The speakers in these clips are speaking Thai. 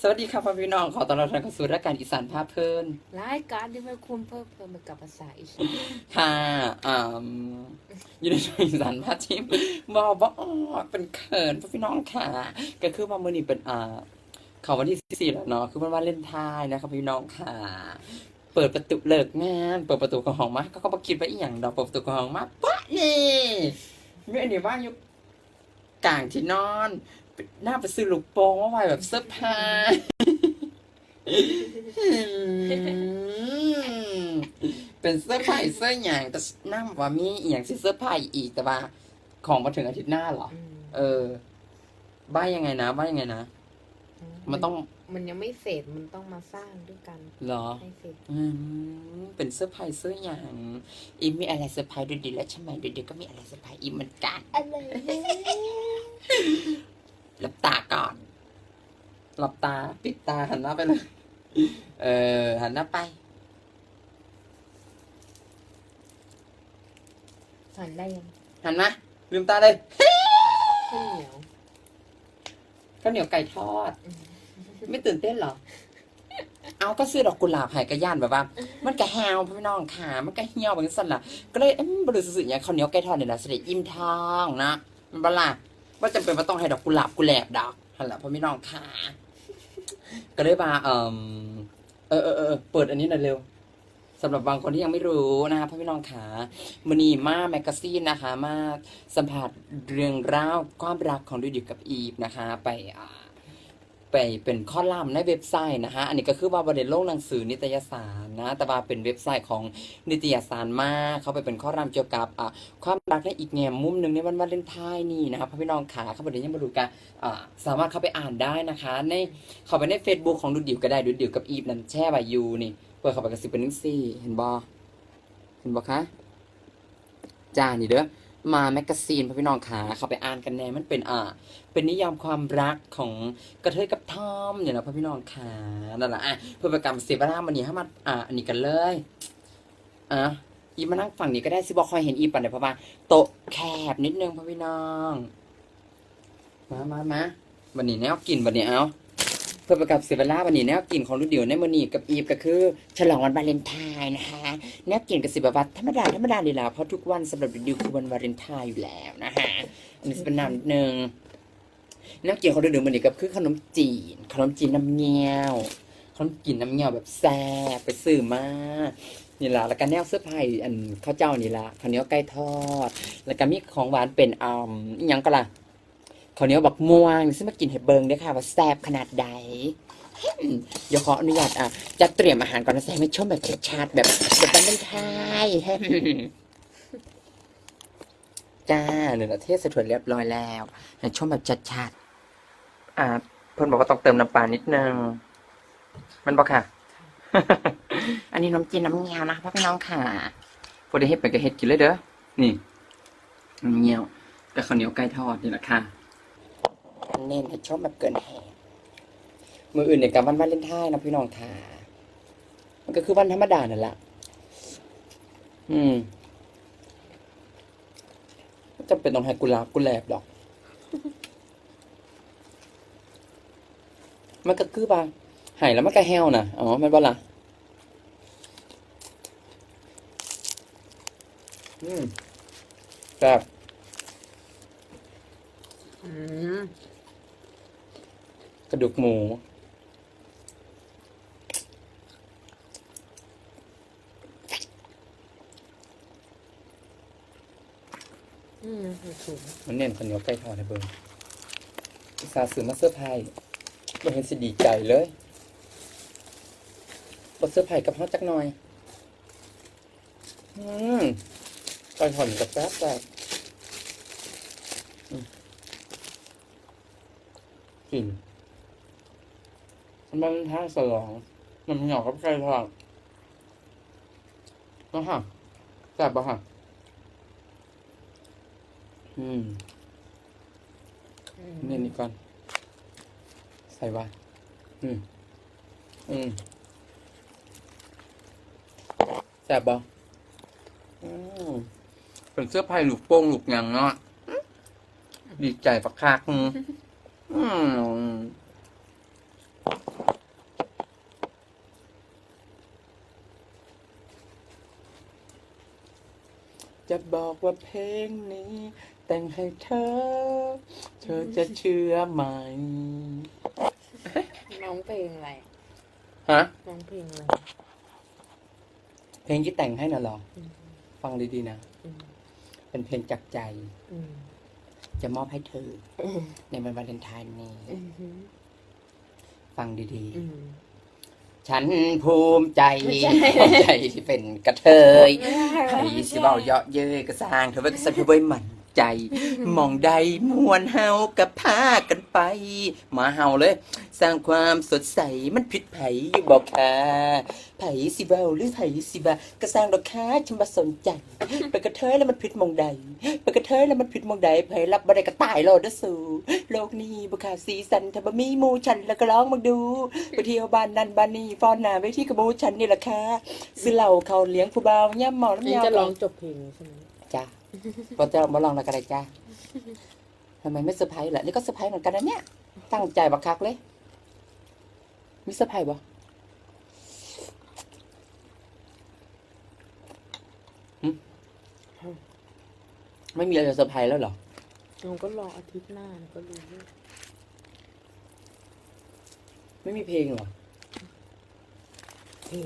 สวัสดีครับพ่อพี่น้องขอต้อนรับท่านเข้าสู่รายการอีสานภาพเพลินรายการที่ไม่คุ้มเพิ่มเติมไปกับภาษาอีสานค่ะอ่าอยู่ในช่วงอีสานภาพทิมบอกว่าอ๋อเป็นเขินพ่อพี่น้องค่ะ ก็คือว่ามื่อนี้เป็นอ่าเขาวันที่สี่แล้วเนาะคือวันวาเลนไทน์นะครับพี่น้องค่ะ เปิดประตูเลิกงานเปิดประตูของห้องมาก็ก็มาคิดว่าอีหยังดอกเปิดประตูของห้องมาปะนี่ไม่อันนี้ว่าอยู่กลางที่นอน หน้าไปซื้อลูกโป่งมาไว้แบบเสื้อผ้าเป็นเสื้อผ้าเสื้อหยางแต่นั่งว่ามีอหย่างสิเสื้อผ้าอีกแต่ว่า ของมาถึงอาทิตย์หน้าเหรออืมเออบ้ายังไงนะบ้ายังไงนะ มันต้องมันยังไม่เสร็จมันต้องมาสร้างด้วยกันเหรอให้เสร็จอืมเป็นเสื้อผ้าเสื้อหยางอีมีอะไรเสื้อผ้าดูดีแล้วใช่ไหมเดี๋ยวๆก็มีอะไรเสื้อผ้าอีเหมือนกันอะไร หลับตาก่อน หลับตา ปิดตาหันหน้าไปเลย เออ หันหน้าไป หันได้ยังหันมาลืมตาเลยข้าวเหนียวข้าวเหนียวไก่ทอดอืมไม่ตื่นเต้นเหรอ เอาก็ซื้อดอกกุหลาบใหายกระย่านแบบว่า มันกระแฮวพี่น้องขามันกระเหี่ยวแบบนี้สั่นล่ะ ก็เลยเอ๊ะบริสุทธิ์อย่างข้าวเหนียวไก่ทอดเนี่ยนะเสด็จอิ่มท้องนะมันบลา ว่าจำเป็นว่าต้องให้ดอกกุหลาบกุแหลบดอกหันละพ่อพี่น้องขาก็เลยมาเออเออเออเปิดอันนี้หน่อยเร็วสำหรับบางคนที่ยังไม่รู้นะคะพ่อพี่น้องขามันีมาแมกกาซีนนะคะ มาสัมผัสเรื่องราวความรักของดูดิกับอีฟนะคะ ไปอ่า ไปเป็นข้อลัมในเว็บไซต์นะคะอันนี้ก็คือว่าบริเวณโลกหนังสือนิตยสารนะ แต่ว่าเป็นเว็บไซต์ของนิตยสารมากเขาไปเป็นข้อลัมเกี่ยวกับอ่าความรักในอีกแง่มุมหนึ่งในวันวาเลนไทน์นี่นะครับพี่น้องขาเขาบอกเดี๋ยวยังมาดูกันอ่าสามารถเข้าไปอ่านได้นะคะ ในเข้าไปใน Facebook ของดูดิวก็ได้ดูดิวกับอีฟนั่นแช่ใบยูนี่เปิดเข้าไปกระสิบเป็นนึงซี่เห็นบอเห็นบอคะจ้านี่เด้อ มาแมกกาซีนพ่อพี่น้องขาเขาไปอ่านกันแน่มันเป็นอ่า เป็นนิยามความรักของกระเทยกับทอมเนี่ยนะพ่อพี่น้องค่ะนั่นแหละอะเพื่อประกรรมเสียเวลามันนี้ให้มาอะอันนี้กันเลยอะอีมานั่งฝั่งนี้ก็ได้สิบอกคอยเห็นอีปันเดี๋ยวเพราะว่าโต๊ะแคบนิดนึงพ่อพี่น้อง มามามาวันนี้แนวกินวันนี้เอา เพื่อประกอบเสีเวล่าวันนี้แนวกินของรุ่นเดียวในมือนีกับอีฟก็คือ ฉลองวันวาเลนไทน์นะคะแนวกินกับสิบวัตธรรมดาธรรมดาดีแล้วเพราะทุกวันสำหรับรุ่นเดียวคือวันวาเลนไทน์อยู่แล้วนะคะอันนี้เป็นน้ำนิดนึงน้ำเกี๊ยวเขาเดือดๆมันนี่ก็คือขนมจีน ขนมจีนน้ำเงี้ยวขนมจีนน้ำเงี้ยวแบบแซ่บไปซื้อมานี่ล่ะแล้วก็แนวเสื้อผ้าอันข้าวเจ้านี่ล่ะข้าวเหนียวไก่ทอด แล้วก็มีของหวานเป็นอ่าอหยังก็ล่ะ ข้าวเหนียวบักม่วงซึ่งมากินเห็ดเบิงด้วยค่ะ ว่าแซ่บขนาดใดเดี๋ยวขออนุญาตอะจะเตรียมอาหารก่อนนะแซ่ไม่ชมแบบชัดแบบแบบบ้านๆไทยจ้าเนื้อเทศสะถวนเรียบร้อยแล้วให้ชมแบบชัดๆอ่าเพิ่อนบอกว่าต้องเติมน้ำปลานิดนึงมันบอกค่ะ อันนี้น้ำจีนน้ำเงี้ยวนะพ่อพี่น้องค่ะพอได้เฮ็ดไปก็เฮ็ดกินเลยเด้อนี่น้ำเงี้ยวกับข้าวเหนียวไก่ทอดนี่แหละค่ะ เน้นให้ชมแบบเกินแหงมืออื่นในการวันวาเลนไทน์นะพี่น้องค่ะมันก็คือวันธรรมดานั่นแหละอืมจำเป็นต้องให้กุลาบกุแลบดอก มันก็คือบางหายแล้วมันก็แห้วนะอ๋อมันบ่ล่ะอืมแบบอืม ระดูกหมู อืมถูกมันเน้นข้าวเหนียวไก่ทอดให้เบิ่งอุตสาห์ซื้อมาเสื้อร์ไผ่บ่เห็นสิดีใจเลยบ่เสื้อร์ไผ่กับเฮาจักหน่อย อืมไก่ทอดนี่ก็แซ่บแซ่บอืมกลิ่น มันท่าสลองน้ำเหนียวกับไก่ทอดนะฮะแซ่บปะฮะอืมอืมนี่นี่ก่อน ใส่ไว้อืม อืมแซ่บบ่อืมเป็นเสื้อผ้าลูกโป่งลูกหยังเนาะดีใจปักคักอืมอืม จะบอกว่าเพลงนี้ แต่งให้เธอ เธอจะเชื่อไหม น้องเพลงอะไร ฮะ น้องเพลงอะไร เพลงที่แต่งให้น่ะเหรอ อืม ฟังดีๆนะ อืมเป็นเพลงจากใจ อืมจะมอบให้เธอ อืมในวันวาเลนไทน์นี้ อืมฟังดีอืมๆ ฉันภูมิใจไม่ใช่ภูมิใจที่เป็นกระเทยใครสิเบาเยาะเย้ยก็สร้างเธอไว้ก็สันเธอไว้หมั่น ใจ มองใดมวนเฮากับพากันไป มาเฮาเลย สร้างความสดใสมันผิดไผอยู่บอกค่ะไผสิเบาหรือไผสิบาก็สร้างดอกค้าฉันมาสนใจไปกระเทยแล้วมันผิดมองใดไปกระเทยแล้วมันผิดมองใดไผรับบ่ได้ก็ตายโลดเด้อสู่โลกนี้บ่ขาดสีสันถ้าบ่มีหมู่ฉันแล้วก็ร้องมาดูไปเที่ยวบ้านนั้นบ้านนี้ฟ้อนหน้าเวทีกับหมู่ฉันนี่ล่ะค่ะซื้อเหล้าเขาเลี้ยงผู้บ่าวย่ำเมาน้ำนี่ยาจะร้องจบเพลงใช่ไหมจ้า พอจะมาลองแล้วกันเลยจ้าทำไมไม่เซอร์ไพรส์ล่ะนี่ก็เซอร์ไพรส์เหมือนกันนะเนี่ย ตั้งใจบักคักเลย มีเซอร์ไพรส์บ่หึไม่มีอะไรจะเซอร์ไพรส์แล้วเหรอน้องก็รออาทิตย์หน้าก็รู้ไม่มีเพลงเหรอเพลง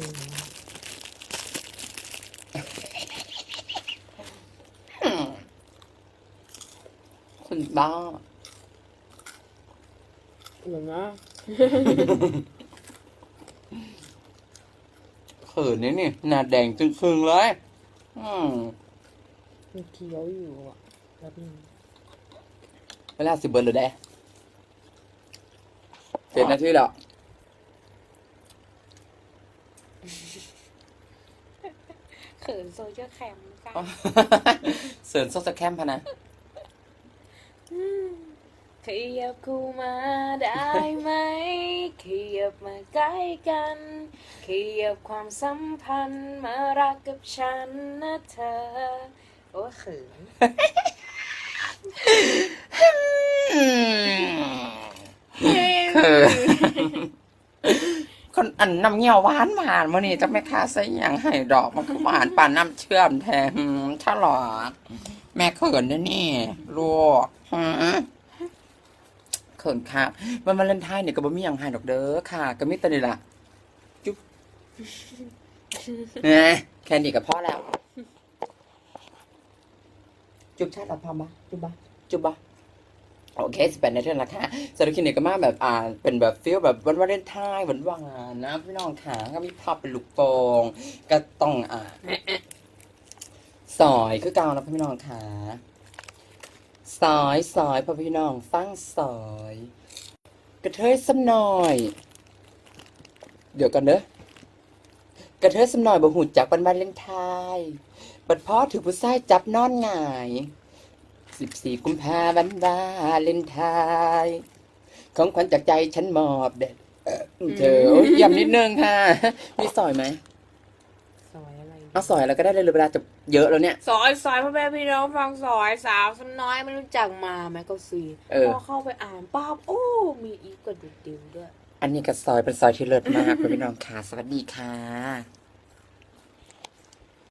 คุณบ้าเหมือนว่าเขินนี่นี่หน้าแดงจึงครึ่งเลย อืมมันเคี้ยวอยู่อะแล้วนึงเวลาสิบเบิร์ดเลยได้เจ็ดนาทีแล้วเขินโซเชียลแคมกันเสริญโซสแคมพะนะ ขยับเข้ามาได้ไหม ขยับมาใกล้กัน ขยับความสัมพันธ์มารักกับฉันนะเธอ โอ้เขินคือคนอันน้ำเงี้ยวหวานหวานมื่อนี้จะไม่ค่าใส่หยังให้ดอกมันก็หวานปานน้ำเชื่อมแทนฉลอด แม่เขินนะนี่ลูก ฮะเขินค่ะวันวาเลนไทน์เนี่ยก็บ่มีหยังให้ดอกเด้อค่ะ ก็มีแต่นี่ล่ะจุ๊บนะแค่นี้ก็พอแล้ว จุ๊บชาติละพอมะจุ๊บะจุ๊บะโอเคสเปนในเรื่องละค่ะสำหรับคลินิกก็มาแบบอ่าเป็นแบบฟิลแบบวันวาเลนไทน์หวานหวานๆนะพี่น้องขาก็มีภาพเป็นลูกโป่งก็ต้องอ่าสอยคือเกาแล้วพี่น้องขา สอยสอยพ่อพี่น้องฟังสอย กระเทยสำหน่อย เดี๋ยวกันเนอะกระเทยสำหน่อยบ่หูจักวันวาเลนทน์บัดพอถือผู้ชายจับนอนหงายสิบสี่กุมภาพันธ์วาเลนไทน์ของขวัญจากใจฉันมอบเด็ดเออเธอยย้ำนิดนึงค่ะ มีสอยไหม เอาสอยแล้วก็ได้เลยเวลาจะเยอะแล้วเนี่ยซอยซอยพ่อแม่พี่น้องฟังซอยสาวสน้อยไม่รู้จักมาแมกกาซีนเออ พอเข้าไปอ่านป้าบโอ้ มีอีกกระดุดดิวด้วย อันนี้ก็ซอยเป็นซอยที่เลิศมากคุณพี่น้องค่ะสวัสดีค่ะ